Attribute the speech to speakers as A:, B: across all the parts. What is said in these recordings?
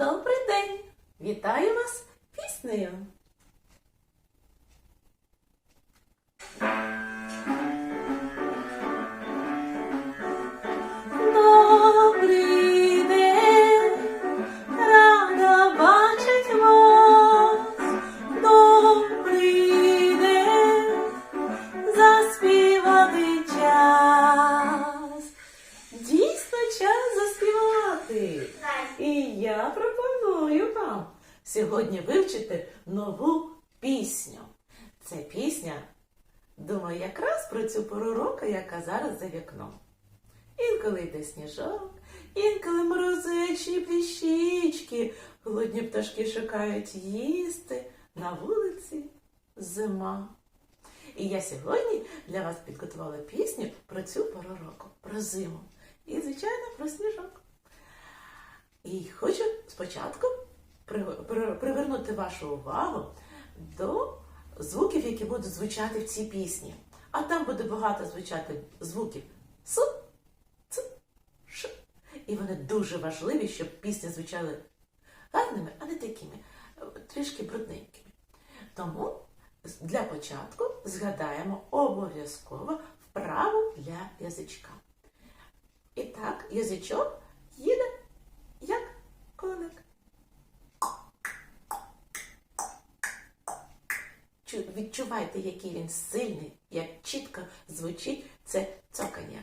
A: Добрий день! Вітаю вас піснею! Добрий рада бачить вас. Добрий день, заспівати. Дійсно час заспівати. І я пропоную вам сьогодні вивчити нову пісню. Це пісня, думаю, якраз про цю пору року, яка зараз за вікном. Інколи йде сніжок, інколи морозичі пліщички, голодні пташки шукають їсти на вулиці зима. І я сьогодні для вас підготувала пісню про цю пору року, про зиму. І, звичайно, про сніжок. І хочу спочатку при- при- привернути вашу увагу до звуків, які будуть звучати в цій пісні. А там буде багато звучати звуків с, ц, ш. І вони дуже важливі, щоб пісні звучали гарними, а не такими е, трішки брудненькими. Тому для початку згадаємо обов'язково вправу для язичка. І так, язичок Відчувайте, який він сильний, як чітко звучить це цокання.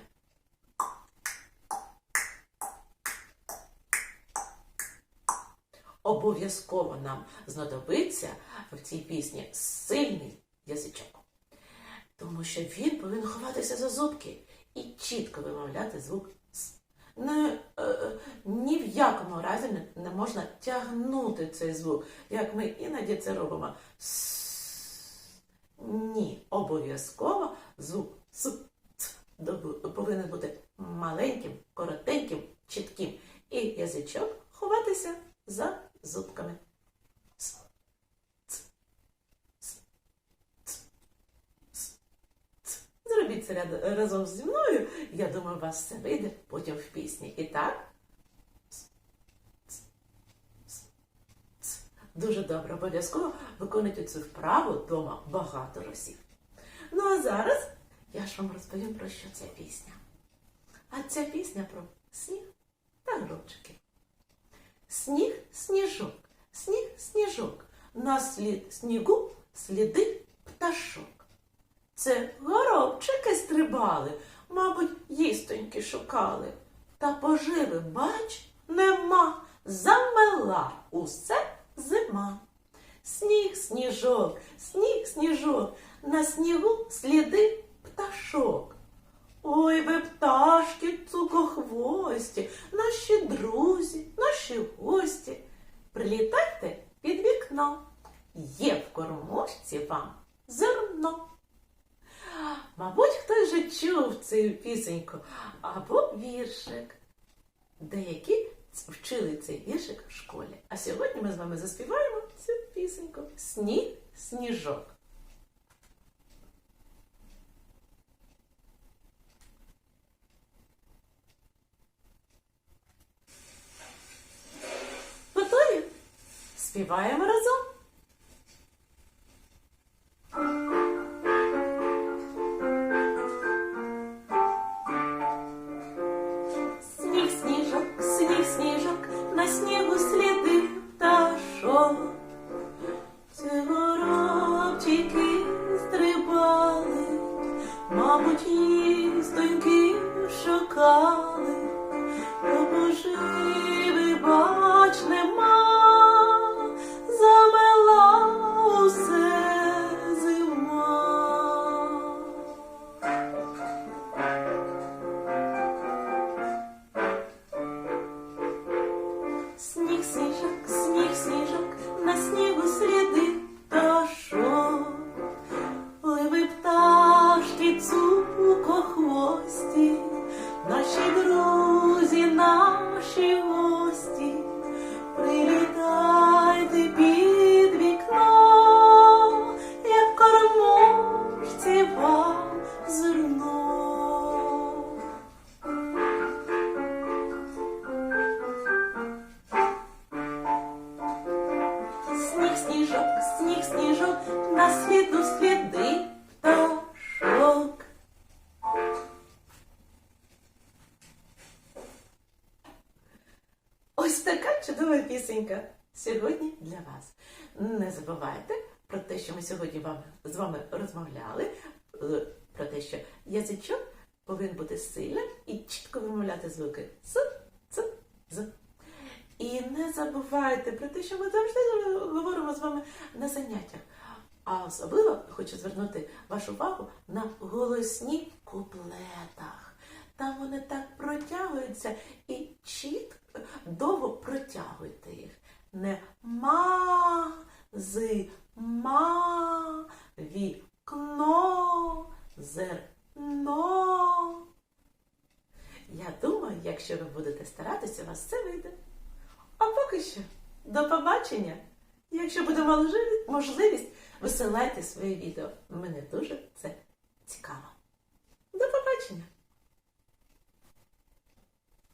A: Обов'язково нам знадобиться в цій пісні сильний язичок. Тому що він повинен ховатися за зубки і чітко вимовляти звук С. Не, е, е, ні в якому разі не, можна тягнути цей звук, як ми іноді це робимо. С. Ні, обов'язково звук ц, повинен бути маленьким, коротеньким, чітким. І язичок ховатися за зубками. Зробіть це разом зі мною. Я думаю, вас все вийде потім в пісні. І так. С, ц, с, ц. Дуже добре, обов'язково виконуйте цю вправу вдома багато разів. Ну а зараз я ж вам розповім про що ця пісня. А ця пісня про сніг та гробчики. Сніг, сніжок, сніг, сніжок, на слід снігу сліди пташок. Це горобчики стрибали, мабуть, їстоньки шукали. Та поживи, бач, нема, замела усе зима. Сніг, сніжок, сніг, сніжок, на снігу сліди пташок. Ой, ви пташки, цукохвості, наші друзі, наші гості. Прилітайте під вікно, є в кормушці вам зерно. Мабуть, хтось вже чув цю пісеньку або віршик. Деякі вчили цей віршик в школі. А сьогодні ми з вами заспіваємо цю пісеньку Сніг, сніжок. Готові? Співаємо разом. Горобчики стрибали, мабуть, їстоньки шукали, та поживи, бач, нема, замела усе зима. Сніг, сніжок, сніг, сніжок, на снігу сліди гості, наші друзі, наші гості, прилітайте під вікно, як кормушці вам зерно. Сніг сніжок, сніг сніжок, на світу сліди. Ось така чудова пісенька сьогодні для вас. Не забувайте про те, що ми сьогодні вам, з вами розмовляли, е, про те, що язичок повинен бути сильним і чітко вимовляти звуки с, ц, з. І не забувайте про те, що ми завжди говоримо з вами на заняттях. А особливо хочу звернути вашу увагу на голосні куплетах. Там вони так протягуються і чітко довго протягуйте їх. Не ма з ма вікно зерно. Я думаю, якщо ви будете старатися, у вас це вийде. А поки що, до побачення! Якщо буде можливість, висилайте своє відео. Мене дуже це цікаво.